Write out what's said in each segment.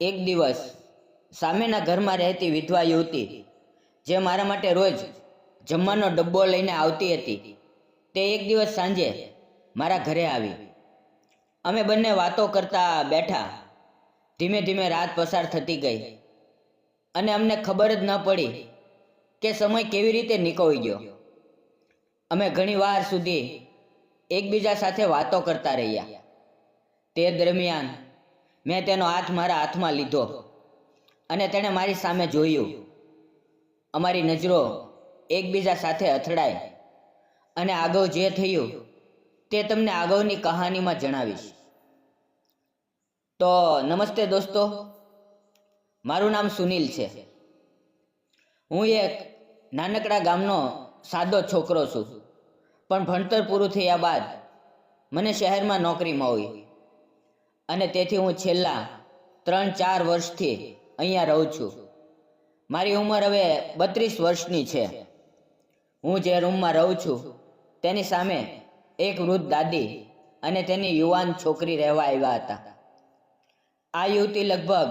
એક દિવસ સામેના ઘરમાં રહેતી વિધવા યુવતી, જે મારા માટે રોજ જમવાનો ડબ્બો લઈને આવતી હતી, તે એક દિવસ સાંજે મારા ઘરે આવી. અમે બંને વાતો કરતા બેઠા, ધીમે ધીમે રાત પસાર થતી ગઈ અને અમને ખબર જ ન પડી કે સમય કેવી રીતે નીકળી ગયો. અમે ઘણી વાર સુધી એકબીજા સાથે વાતો કરતા રહ્યા. તે દરમિયાન મેં તેનો હાથ મારા હાથમાં લીધો અને તેણે મારી સામે જોયું. અમારી નજરો એકબીજા સાથે અથડાઈ અને આગળ જે થયું તે તમને આગળની કહાનીમાં જણાવીશ. તો નમસ્તે દોસ્તો, મારું નામ સુનિલ છે. હું એક નાનકડા ગામનો સાદો છોકરો છું. પણ ભણતર પૂરું થયા બાદ મને શહેરમાં નોકરી મળી અને તેથી હું છેલ્લા ત્રણ ચાર વર્ષથી અહીંયા રહું છું. મારી ઉંમર હવે બત્રીસ વર્ષની છે. હું જે રૂમમાં રહું છું, તેની સામે એક વૃદ્ધ દાદી અને તેની યુવાન છોકરી રહેવા આવ્યા હતા. આ યુવતી લગભગ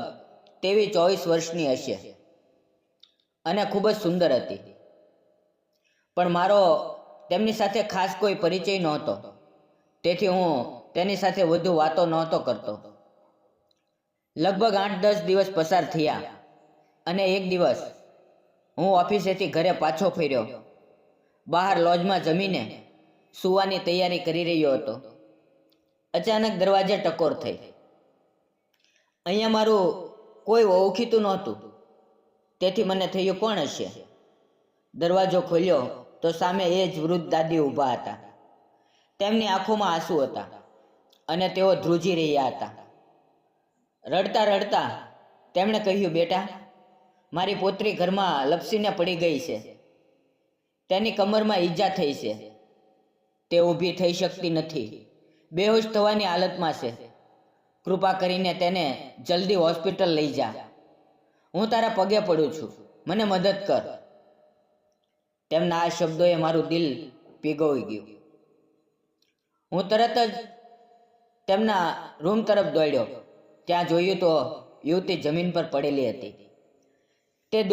તેવી ચોવીસ વર્ષની હશે અને ખૂબ જ સુંદર હતી. પણ મારો તેમની સાથે ખાસ કોઈ પરિચય નહોતો. તેથી હું તેની સાથે વધુ વાતો નહોતો કરતો. લગભગ આઠ દસ દિવસ પસાર થયા અને એક દિવસ હું ઓફિસેથી ઘરે પાછો ફર્યો. બહાર લોજમાં જમીને સૂવાની તૈયારી કરી રહ્યો હતો. અચાનક દરવાજે ટકોર થઈ. અહીંયા મારું કોઈ ઓળખીતું નહોતું. તેથી મને થયું, કોણ હશે? દરવાજો ખોલ્યો તો સામે એ જ વૃદ્ધ દાદી ઊભા હતા. તેમની આંખોમાં આંસુ હતા. અને તેઓ ધ્રુજી રહ્યા હતા. રડતા રડતા તેમણે કહ્યું, બેટા, મારી પોતરી ઘરમાં લપસીને પડી ગઈ છે. તેની કમરમાં ઈજા થઈ છે. તે ઊભી થઈ શકતી નથી. બેહોશ થવાની હાલતમાં છે. કૃપા કરીને તેને જલ્દી હોસ્પિટલ લઈ જા. હું તારા પગે પડું છું. મને મદદ કર. તેમના આ શબ્દોએ મારું દિલ પીગોઈ ગયું. હું તરત જ તેમના રૂમ તરફ દોડ્યો. ત્યાં જોયું તો યુવતી જમીન પર પડેલી હતી. તે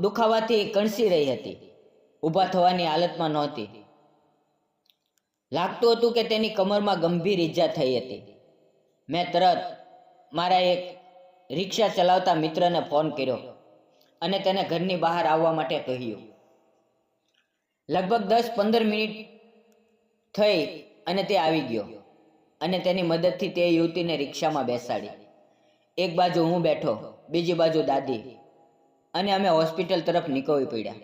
દુખાવાથી કણસી રહી હતી. ઊભા થવાની હાલતમાં નહોતી. લાગતું હતું કે તેની કમરમાં ગંભીર ઈજા થઈ હતી. મેં તરત મારા એક રિક્ષા ચલાવતા મિત્રને ફોન કર્યો અને તેને ઘરની બહાર આવવા માટે કહ્યું. લગભગ દસ પંદર મિનિટ થઈ અને તે આવી ગયો. અને તેની મદદથી તે યુવતીને રિક્ષામાં બેસાડી. એક બાજુ હું બેઠો, બીજી બાજુ દાદી. અને અમે હોસ્પિટલ તરફ નીકળી પડ્યા.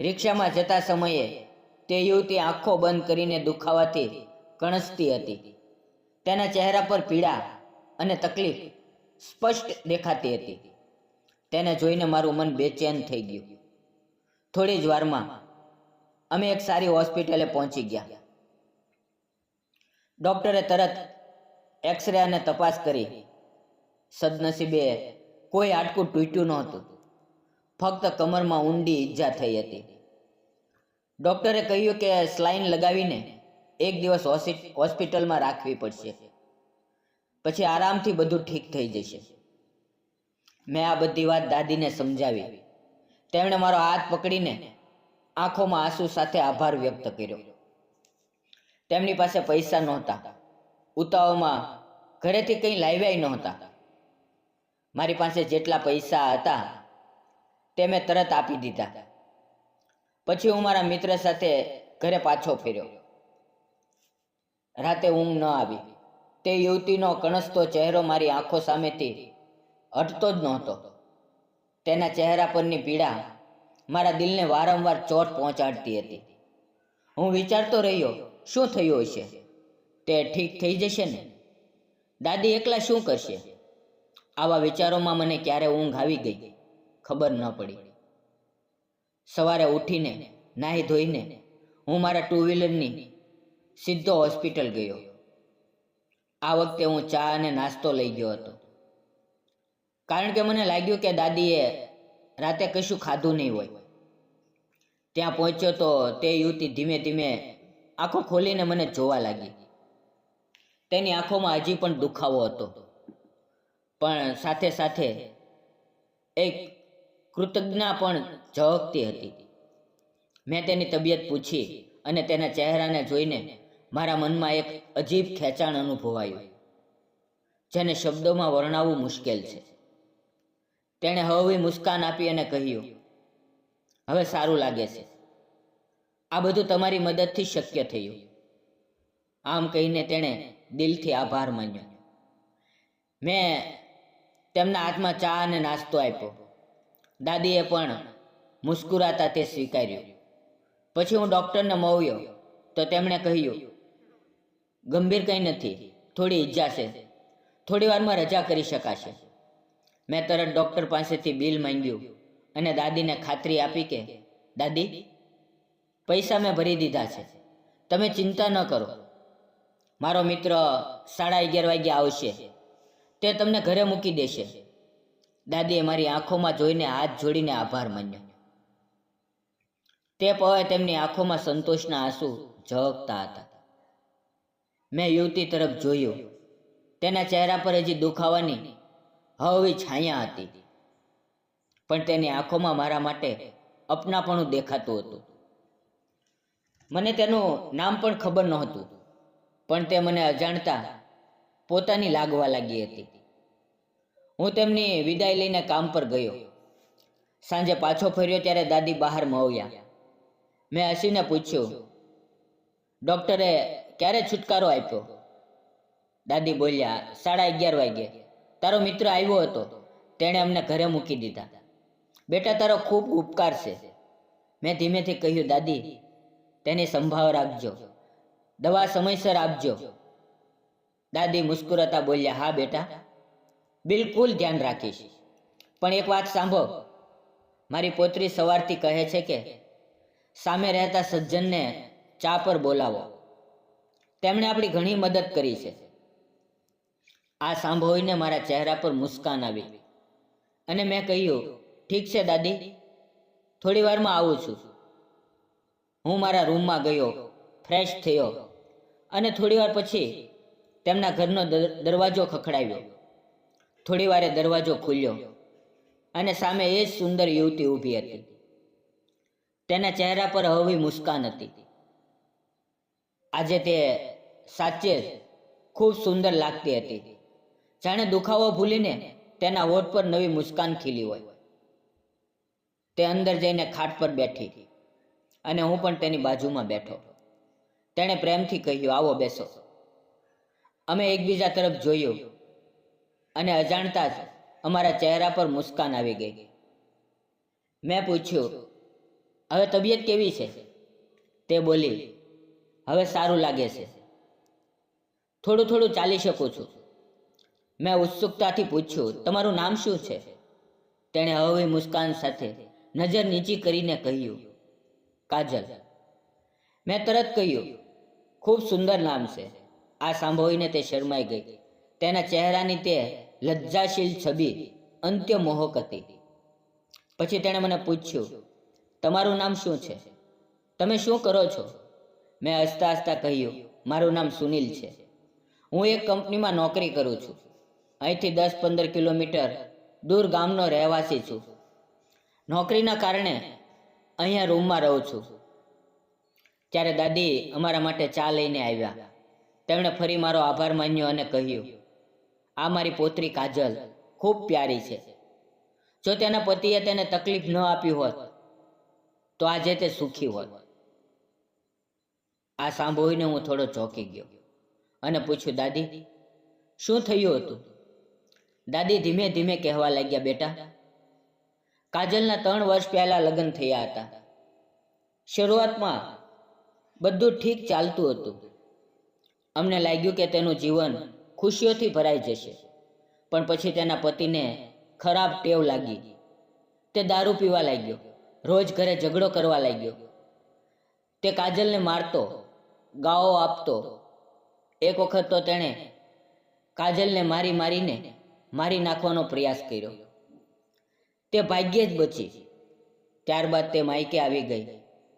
રિક્ષામાં જતા સમયે તે યુવતી આંખો બંધ કરીને દુખાવાથી કણસતી હતી. તેના ચહેરા પર પીડા અને તકલીફ સ્પષ્ટ દેખાતી હતી. તેને જોઈને મારું મન બેચેન થઈ ગયું. થોડી જ વારમાં અમે એક સારી હોસ્પિટલે પહોંચી ગયા. ડૉક્ટરે તરત એક્સરે અને તપાસ કરી. સદનસીબે કોઈ હાડકું તૂટ્યું નહોતું. ફક્ત કમરમાં ઊંડી ઈજા થઈ હતી. ડૉક્ટરે કહ્યું કે સ્લાઇન લગાવીને એક દિવસ હોસ્પિટલમાં રાખવી પડશે. પછી આરામથી બધું ઠીક થઈ જશે. મેં આ બધી વાત દાદીને સમજાવી. તેમણે મારો હાથ પકડીને આંખોમાં આંસુ સાથે આભાર વ્યક્ત કર્યો. તેમની પાસે પૈસા નહોતા. ઉતાવળમાં ઘરેથી કંઈ લાવ્યા નહોતા. મારી પાસે જેટલા પૈસા હતા, તે મેં તરત આપી દીધા. પછી હું મારા મિત્ર સાથે ઘરે પાછો ફેર્યો. રાતે ઊંઘ ન આવી. તે યુવતીનો કણસતો ચહેરો મારી આંખો સામેથી હટતો જ નહોતો. તેના ચહેરા પરની પીડા મારા દિલને વારંવાર ચોટ પહોંચાડતી હતી. હું વિચારતો રહ્યો શું થયું હશે? તે ઠીક થઈ જશે ને? દાદી એકલા શું કરશે? આવા વિચારોમાં મને ક્યારે ઊંઘ આવી ગઈ? ખબર ન પડી. સવારે ઉઠીને, નાહી ધોઈને હું મારા ટુ વ્હીલરની સીધો હોસ્પિટલ ગયો. આ વખતે હું ચા અને નાસ્તો લઈ ગયો હતો. કારણ કે મને લાગ્યું કે દાદીએ રાતે કશું ખાધું નહીં હોય. ત્યાં પહોંચ્યો તો તે યુવતી ધીમે ધીમે આંખો ખોલીને મને જોવા લાગી. તેની આંખોમાં હજી પણ દુખાવો હતો. પણ સાથે સાથે એક કૃતજ્ઞા પણ ઝળકતી હતી. મેં તેની તબિયત પૂછી અને તેના ચહેરાને જોઈને મારા મનમાં એક અજીબ ખેંચાણ અનુભવાયું, જેને શબ્દોમાં વર્ણવવું મુશ્કેલ છે. તેણે હળવી મુસ્કાન આપી અને કહ્યું, હવે સારું લાગે છે. આ બધું તમારી મદદથી શક્ય થયું. આમ કહીને તેણે દિલથી આભાર માન્યો. મેં તેમના હાથમાં ચા અને નાસ્તો આપ્યો. દાદીએ પણ મુસ્કુરાતા તે સ્વીકાર્યું. પછી હું ડૉક્ટરને મળ્યો તો તેમણે કહ્યું, ગંભીર કંઈ નથી, થોડી ઈજા છે. થોડી વારમાં રજા કરી શકાશે. મેં તરત ડૉક્ટર પાસેથી બિલ માંગ્યું અને દાદીને ખાતરી આપી કે, દાદી પૈસા મેં ભરી દીધા છે. તમે ચિંતા ન કરો. મારો મિત્ર સાડા અગિયાર વાગ્યે આવશે. તે તમને ઘરે મૂકી દેશે. દાદીએ મારી આંખોમાં જોઈને હાથ જોડીને આભાર માન્યો. તે પવે તેમની આંખોમાં સંતોષના આંસુ ઝળકતા હતા. મેં યુવતી તરફ જોયું. તેના ચહેરા પર હજી દુખાવાની હવી છાયા હતી. પણ તેની આંખોમાં મારા માટે અપનાપણું દેખાતું હતું. મને તેનું નામ પણ ખબર નહોતું, પણ તે મને અજાણતા પોતાની લાગવા લાગી હતી. હું તેમની વિદાય લઈને કામ પર ગયો. સાંજે પાછો ફર્યો ત્યારે દાદી બહાર મવ્યા મેં હસીને પૂછ્યું, ડૉક્ટરે ક્યારે છુટકારો આપ્યો? દાદી બોલ્યા, સાડા અગિયાર વાગે. તારો મિત્ર આવ્યો હતો. તેણે અમને ઘરે મૂકી દીધા. બેટા, તારો ખૂબ ઉપકાર છે. મેં ધીમેથી કહ્યું, દાદી તેની સંભાળ રાખજો. દવા સમયસર આપજો. દાદી મુસ્કુરાતા બોલ્યા, હા બેટા, બિલકુલ ધ્યાન રાખીશ. પણ એક વાત સાંભળો. મારી પોતરી સવારથી કહે છે કે, સામે રહેતા સજ્જનને ચા પર બોલાવો. તેમણે આપણી ઘણી મદદ કરી છે. આ સાંભળીને મારા ચહેરા પર મુસ્કાન આવી. અને મેં કહ્યું, ઠીક છે દાદી, થોડી વારમાં આવું છું. હું મારા રૂમમાં ગયો ફ્રેશ થયો અને થોડીવાર પછી તેમના ઘરનો દર- દરવાજો ખખડાવ્યો. થોડી વારે દરવાજો ખુલ્યો અને સામે એ જ સુંદર યુવતી ઊભી હતી. તેના ચહેરા પર હવી મુસ્કાન હતી. આજે તે સાચે ખૂબ સુંદર લાગતી હતી. જાણે દુખાવો ભૂલીને તેના હોઠ પર નવી મુસ્કાન ખીલી હોય. તે અંદર જઈને ખાટ પર બેઠી. અને હું પણ તેની બાજુમાં બેઠો. તેણે પ્રેમથી કહ્યું, આવો બેસો. અમે એકબીજા તરફ જોયું અને અજાણતા જ અમારા ચહેરા પર મુસ્કાન આવી ગઈ. મેં પૂછ્યું, હવે તબિયત કેવી છે? તે બોલી, હવે સારું લાગે છે. થોડું થોડું ચાલી શકું છું. મેં ઉત્સુકતાથી પૂછ્યું, તમારું નામ શું છે? તેણે હવે મુસ્કાન સાથે નજર નીચી કરીને કહ્યું કાજલ. મેં તરત કહ્યું, ખૂબ સુંદર નામ છે. આ સાંભળીને તે શરમાઈ ગઈ. તેના ચહેરાની તે લજ્જાશીલ છબી અંત્ય મોહક હતી. પછી તેણે મને પૂછ્યું, તમારું નામ શું છે? તમે શું કરો છો? મેં હસતા હસતા કહ્યું, મારું નામ સુનિલ છે. હું એક કંપનીમાં નોકરી કરું છું. અહીંથી દસ પંદર કિલોમીટર દૂર ગામનો રહેવાસી છું. નોકરીના કારણે અહીંયા રૂમમાં રહું છું. ત્યારે દાદી અમારા માટે ચા લઈને આવ્યા. તેમણે ફરી મારો આભાર માન્યો અને કહ્યું, આ મારી પોતરી કાજલ, ખૂબ પ્યારી છે. જો તેના પતિએ તેને તકલીફ ન આપી હોત, તો આજે તે સુખી હોત. આ સાંભળીને હું થોડો ચોંકી ગયો અને પૂછ્યું, દાદી, શું થયું હતું? દાદી ધીમે ધીમે કહેવા લાગ્યા, બેટા કાજલના ત્રણ વર્ષ પહેલા લગ્ન થયા હતા. શરૂઆતમાં બધું ઠીક ચાલતું હતું. અમને લાગ્યું કે તેનું જીવન ખુશીઓથી ભરાઈ જશે, પણ પછી તેના પતિને ખરાબ ટેવ લાગી. તે દારૂ પીવા લાગ્યો, રોજ ઘરે ઝઘડો કરવા લાગ્યો. તે કાજલને મારતો ગાઓ આપતો. એક વખત તો તેણે કાજલને મારી મારીને મારી નાખવાનો પ્રયાસ કર્યો. તે ભાગ્યે જ બચી. ત્યારબાદ તે માયકે આવી ગઈ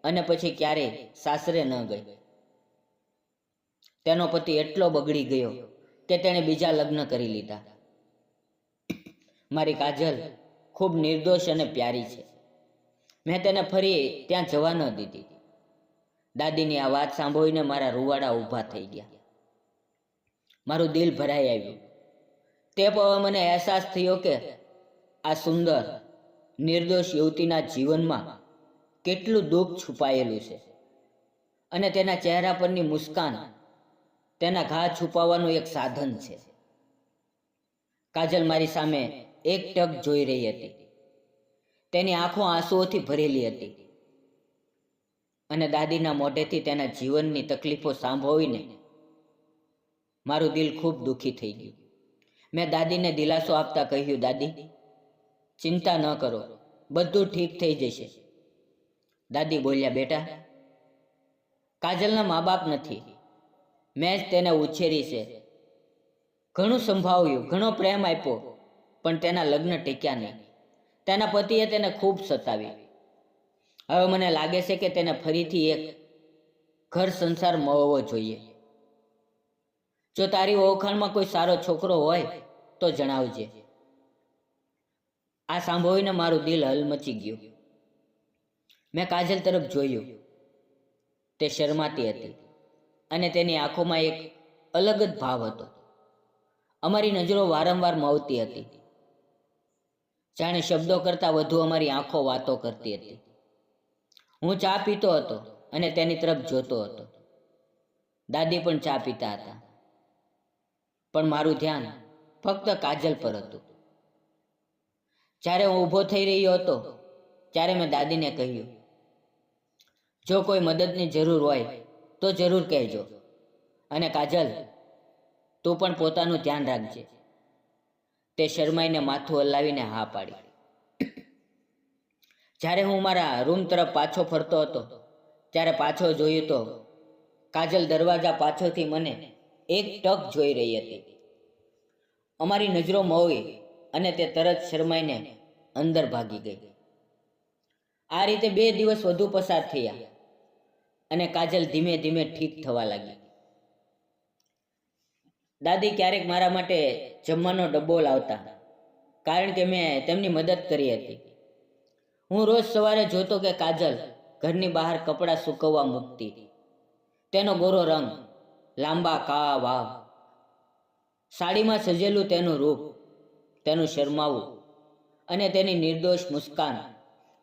અને પછી ક્યારેય સાસરે ન ગઈ. તેનો પતિ એટલો બગડી ગયો કે તેણે બીજા લગ્ન કરી લીધા. મારી કાજલ ખૂબ નિર્દોષ અને પ્યારી છે. મેં તેને ફરી ત્યાં જવા ન દીધી. દાદીની આ વાત સાંભળીને મારા રૂવાડા ઊભા થઈ ગયા. મારું દિલ ભરાઈ આવ્યું. તે પણ મને અહેસાસ થયો કે આ સુંદર નિર્દોષ યુવતીના જીવનમાં કેટલું દુઃખ છુપાયેલું છે. અને તેના ચહેરા પરની મુસ્કાન તેના ઘા છુપાવવાનું એક સાધન છે. કાજલ મારી સામે એક ટક જોઈ રહી હતી. તેની આંખો આંસુઓથી ભરેલી હતી. અને દાદીના મોઢેથી તેના જીવનની તકલીફો સાંભળીને મારું દિલ ખૂબ દુઃખી થઈ ગયું. મેં દાદીને દિલાસો આપતા કહ્યું, દાદી ચિંતા ન કરો. બધું ઠીક થઈ જશે. દાદી બોલ્યા, બેટા, કાજલના મા બાપ નથી. મેં જ તેને ઉછેરી છે. ઘણું સંભાવ્યું ઘણો પ્રેમ આપ્યો, પણ તેના લગ્ન ટીક્યા નહીં. તેના પતિએ તેને ખૂબ સતાવી. હવે મને લાગે છે કે તેને ફરીથી એક ઘર સંસાર મળવો જોઈએ. જો તારી ઓળખાણમાં કોઈ સારો છોકરો હોય, તો જણાવજે. આ સાંભળીને મારું દિલ હલમચી ગયું. મેં કાજલ તરફ જોયું. તે શરમાતી હતી અને તેની આંખોમાં એક અલગ જ ભાવ હતો. અમારી નજરો વારંવાર મળતી હતી. જાણે શબ્દો કરતાં વધુ અમારી આંખો વાતો કરતી હતી. હું ચા પીતો હતો અને તેની તરફ જોતો હતો. દાદી પણ ચા પીતા હતા. પણ મારું ધ્યાન ફક્ત કાજલ પર હતું. જ્યારે હું ઊભો થઈ રહ્યો હતો, ત્યારે મેં દાદીને કહ્યું, જો કોઈ મદદની જરૂર હોય, તો જરૂર કહેજો. અને કાજલ, તું પણ પોતાનું ધ્યાન રાખજે. તે શરમાઈને માથું હલાવીને હા પાડી. જ્યારે હું મારા રૂમ તરફ પાછો ફરતો હતો, ત્યારે પાછો જોયું તો કાજલ દરવાજા પાછળથી મને એક ટક જોઈ રહી હતી. અમારી નજરો મોવી અને તે તરત શરમાઈને અંદર ભાગી ગઈ. આ રીતે બે દિવસ વધુ પસાર થયા અને કાજલ ધીમે ધીમે ઠીક થવા લાગી. દાદી, ક્યારેક મારા માટે જમવાનો ડબ્બો લાવતા, કારણ કે મેં તેમની મદદ કરી હતી. હું રોજ સવારે જોતો કે કાજલ ઘરની બહાર કપડાં સૂકવવા મૂકતી. તેનો ગોરો રંગ લાંબા કા વાવ સાડીમાં સજેલું તેનું રૂપ તેનું શરમાવું અને તેની નિર્દોષ મુસ્કાન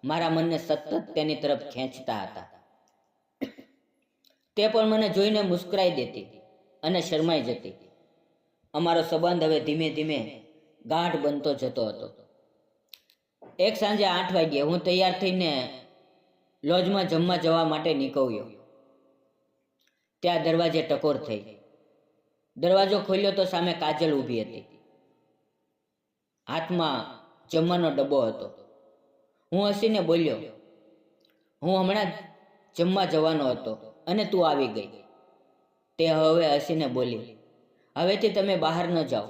મારા મનને સતત તેની તરફ ખેંચતા હતા. તે પણ મને જોઈને મુસ્કરાઈ દેતી અને શરમાઈ જતી. અમારો સંબંધ હવે ધીમે ધીમે ગાઢ બનતો જતો હતો. એક સાંજે આઠ વાગ્યે હું તૈયાર થઈને લોજમાં જમવા જવા માટે નીકળ્યો. ત્યાં દરવાજે ટકોર થઈ. દરવાજો ખોલ્યો તો સામે કાજલ ઊભી હતી. હાથમાં જમવાનો ડબ્બો હતો. હું હસીને બોલ્યો, હું હમણાં જ જમવા જવાનો હતો અને તું આવી ગઈ. તે હવે હસીને બોલી, હવેથી તમે બહાર ન જાઓ.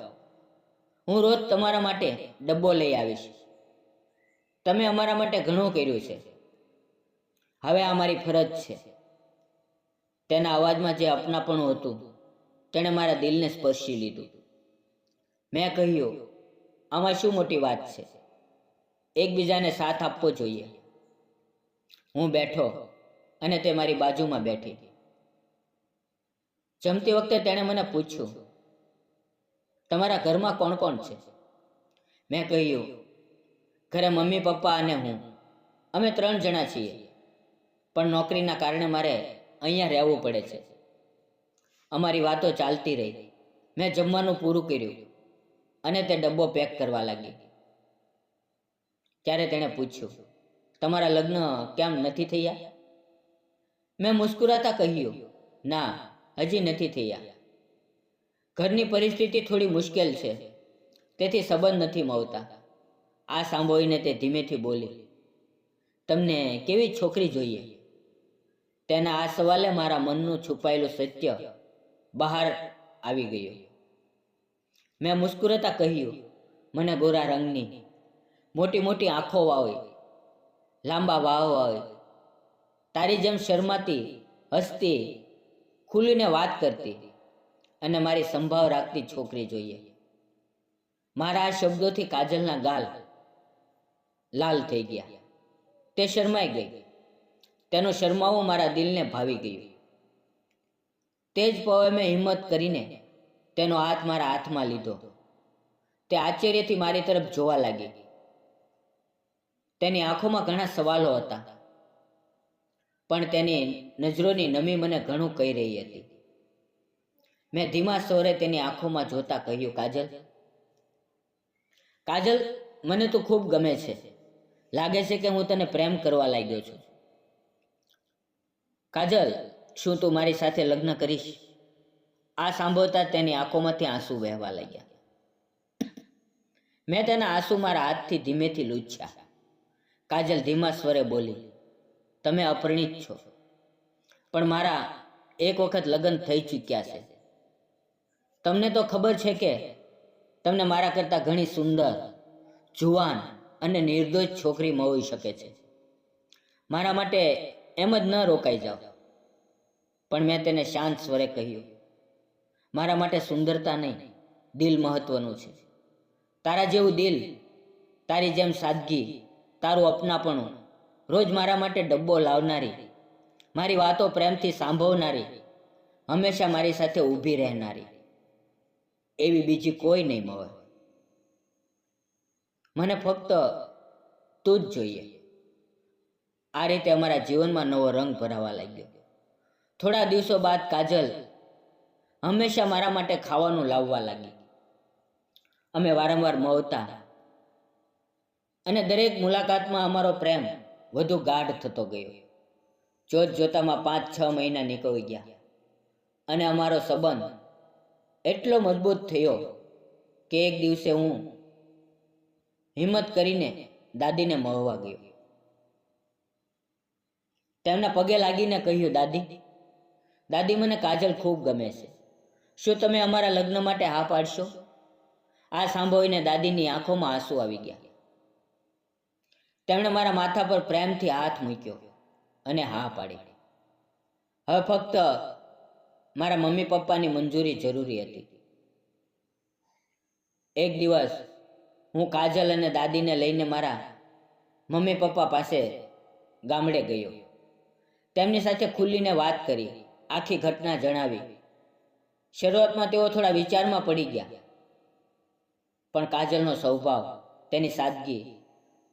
હું રોજ તમારા માટે ડબ્બો લઈ આવીશ. તમે અમારા માટે ઘણું કર્યું છે. હવે આ મારી ફરજ છે. તેના અવાજમાં જે અપનાપણું હતું, તેણે મારા દિલને સ્પર્શી લીધું. મેં કહ્યું આમાં શું મોટી વાત છે? એકબીજાને સાથ આપવો જોઈએ. હું બેઠો અને તે મારી બાજુમાં બેઠી. જમતી વખતે તેણે મને પૂછ્યું, તમારા ઘરમાં કોણ કોણ છે? મેં કહ્યું, ઘરે મમ્મી, પપ્પા અને હું. અમે ત્રણ જણા છીએ. પણ નોકરીના કારણે મારે અહીંયા રહેવું પડે છે. અમારી વાતો ચાલતી રહી. મેં જમવાનું પૂરું કર્યું. અને તે ડબ્બો પેક કરવા લાગી. ત્યારે તેણે પૂછ્યું, તમારા લગ્ન કેમ નથી થયા? મેં મુસ્કુરાતા કહ્યું, ના, હજી નથી થયા. ઘરની પરિસ્થિતિ થોડી મુશ્કેલ છે, તેથી સંબંધ નથી મળતા. આ સાંભળીને તે ધીમેથી બોલી, તમને કેવી છોકરી જોઈએ? તેના આ સવાલે મારા મનનું છુપાયેલું સત્ય બહાર આવી ગયું. મેં મુસ્કુરતા કહ્યું, મને ગોરા રંગની, મોટી મોટી આંખો હોય લાંબા વાવ હોય તારી જેમ શરમાતી, હસતી, ખુલીને વાત કરતી અને મારી સંભાવ રાખતી છોકરી જોઈએ. મારા આ શબ્દોથી કાજલના ગાલ લાલ થઈ ગયા. તે શરમાઈ ગઈ. તેનો શરમાવો મારા દિલને ભાવી ગયું. તે જ પવે મેં હિંમત કરીને તેનો હાથ મારા હાથમાં લીધો. તે આશ્ચર્યથી મારી તરફ જોવા લાગી. તેની આંખોમાં ઘણા સવાલો હતા. પણ તેની નજરોની નમી મને ઘણું કહી રહી હતી. મેં ધીમા સ્વરે તેની આંખોમાં જોતા કહ્યું, કાજલ કાજલ, મને તો ખૂબ ગમે છે. લાગે છે કે હું તને પ્રેમ કરવા લાગ્યો છું. કાજલ, શું તું મારી સાથે લગ્ન કરીશ? આ સાંભળતા તેની આંખોમાંથી આંસુ વહેવા લાગ્યા. મેં તેના આંસુ મારા હાથથી ધીમેથી લૂછ્યા. કાજલ ધીમા સ્વરે બોલી, તમે અપરિણિત છો, પણ મારા એક વખત લગ્ન થઈ ચૂક્યા છે. તમને તો ખબર છે કે તમને મારા કરતાં ઘણી સુંદર, જુવાન અને નિર્દોષ છોકરી મળી શકે છે. મારા માટે એમ જ ન રોકાઈ જાઓ. પણ મેં તેને શાંત સ્વરે કહ્યું મારા માટે સુંદરતા નહીં, દિલ મહત્વનું છે. તારા જેવું દિલ, તારી જેમ સાદગી, તારું અપનાપણું, રોજ મારા માટે ડબ્બો લાવનારી, મારી વાતો પ્રેમથી સાંભળનારી હંમેશા મારી સાથે ઊભી રહેનારી, એવી બીજી કોઈ નહીં મળે. મને ફક્ત તું જ જોઈએ. આ રીતે અમારા જીવનમાં નવો રંગ ભરાવા લાગ્યો. થોડા દિવસો બાદ કાજલ હંમેશા મારા માટે ખાવાનું લાવવા લાગી. અમે વારંવાર મળતા. અને દરેક મુલાકાતમાં અમારો પ્રેમ વધુ ગાઢ થતો ગયો. જોત જોતામાં પાંચ છ મહિના નીકળી ગયા. અને અમારો સંબંધ એટલો મજબૂત થયો કે એક દિવસે હું હિંમત કરીને દાદીને મળવા ગયો. તેમના પગે લાગીને કહ્યું, દાદી દાદી, મને કાજલ ખૂબ ગમે છે. શું તમે અમારા લગ્ન માટે હા પાડશો? આ સાંભળીને દાદીની આંખોમાં આંસુ આવી ગયા. તેમણે મારા માથા પર પ્રેમથી હાથ મૂક્યો અને હા પાડી. હવે ફક્ત મારા મમ્મી પપ્પાની મંજૂરી જરૂરી હતી. એક દિવસ હું કાજલ અને દાદીને લઈને મારા મમ્મી પપ્પા પાસે ગામડે ગયો. તેમની સાથે ખુલ્લીને વાત કરી, આખી ઘટના જણાવી. શરૂઆતમાં તેઓ થોડા વિચારમાં પડી ગયા. પણ કાજલનો સ્વભાવ, તેની સાદગી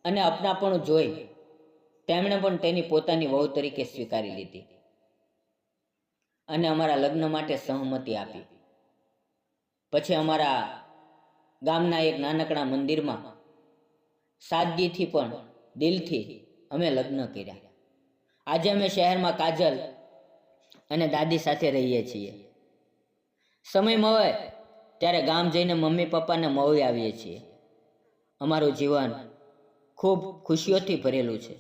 અને અપનાપણું જોઈ તેમણે પણ તેની પોતાની વહુ તરીકે સ્વીકારી લીધી અને અમારા લગ્ન માટે સહમતિ આપી. પછી અમારા ગામના એક નાનકડા મંદિરમાં સાદગીથી પણ દિલથી અમે લગ્ન કર્યા. આજે અમે શહેરમાં કાજલ અને દાદી સાથે રહીએ છીએ. સમય મળે ત્યારે ગામ જઈને મમ્મી પપ્પાને મળી આવીએ છીએ. અમારું જીવન ખૂબ ખુશીઓથી ભરેલું છે.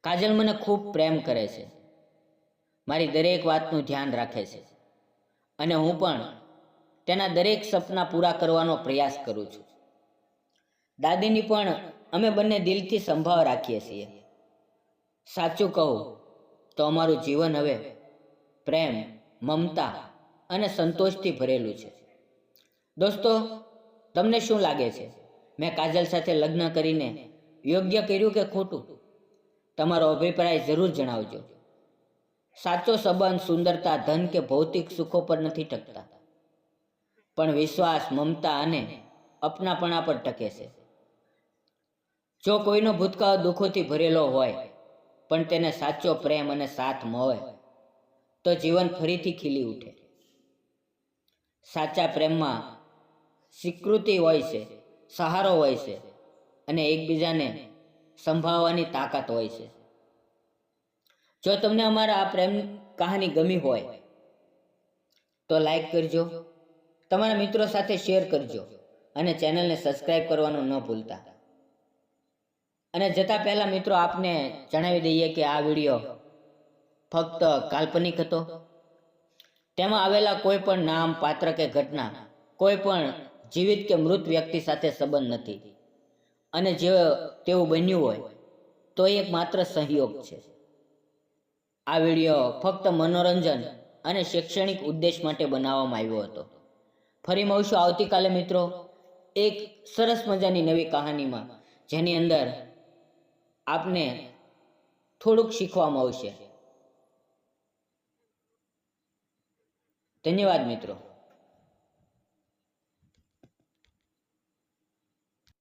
કાજલ મને ખૂબ પ્રેમ કરે છે. મારી દરેક વાતનું ધ્યાન રાખે છે. અને હું પણ તેના દરેક સપના પૂરા કરવાનો પ્રયાસ કરું છું. દાદીની પણ અમે બંને દિલથી સંભાળ રાખીએ છીએ. સાચું કહું તો અમારું જીવન હવે પ્રેમ, મમતા અને સંતોષથી ભરેલું છે. દોસ્તો, તમને શું લાગે છે? મેં કાજલ સાથે લગ્ન કરીને યોગ્ય કર્યું કે ખોટું? તમારો અભિપ્રાય જરૂર જણાવજો. સાચો સંબંધ, સુંદરતા, ધન કે ભૌતિક સુખો પર નથી ટકતા. પણ વિશ્વાસ, મમતા અને અપનાપણા પર ટકે છે. જો કોઈનો ભૂતકાળ દુઃખોથી ભરેલો હોય, પણ તેને સાચો પ્રેમ અને સાથ મળે, તો જીવન ફરીથી ખીલી ઉઠે. સાચા પ્રેમમાં સ્વીકૃતિ હોય છે, સહારો હોય છે અને એકબીજાને સંભાળવાની તાકાત હોય છે. જો તમને અમારા આ પ્રેમ કહાની ગમી હોય, તો લાઈક કરજો, તમારા મિત્રો સાથે શેર કરજો અને ચેનલને સબસ્ક્રાઈબ કરવાનું ન ભૂલતા. અને જતા પહેલાં મિત્રો આપને જણાવી દઈએ કે આ વીડિયો ફક્ત કાલ્પનિક હતો. તેમાં આવેલા કોઈ પણ નામ, પાત્ર કે ઘટના કોઈ પણ જીવિત કે મૃત વ્યક્તિ સાથે સંબંધ નથી. અને જે તેવું બન્યું હોય તો એક માત્ર સહયોગ છે. આ વીડિયો ફક્ત મનોરંજન અને શૈક્ષણિક ઉદ્દેશ માટે બનાવવામાં આવ્યો હતો. ફરી મળશું આવતીકાલે મિત્રો એક સરસ મજાની નવી કહાનીમાં, જેની અંદર આપને થોડુંક શીખવામાં આવશે. ધન્યવાદ મિત્રો.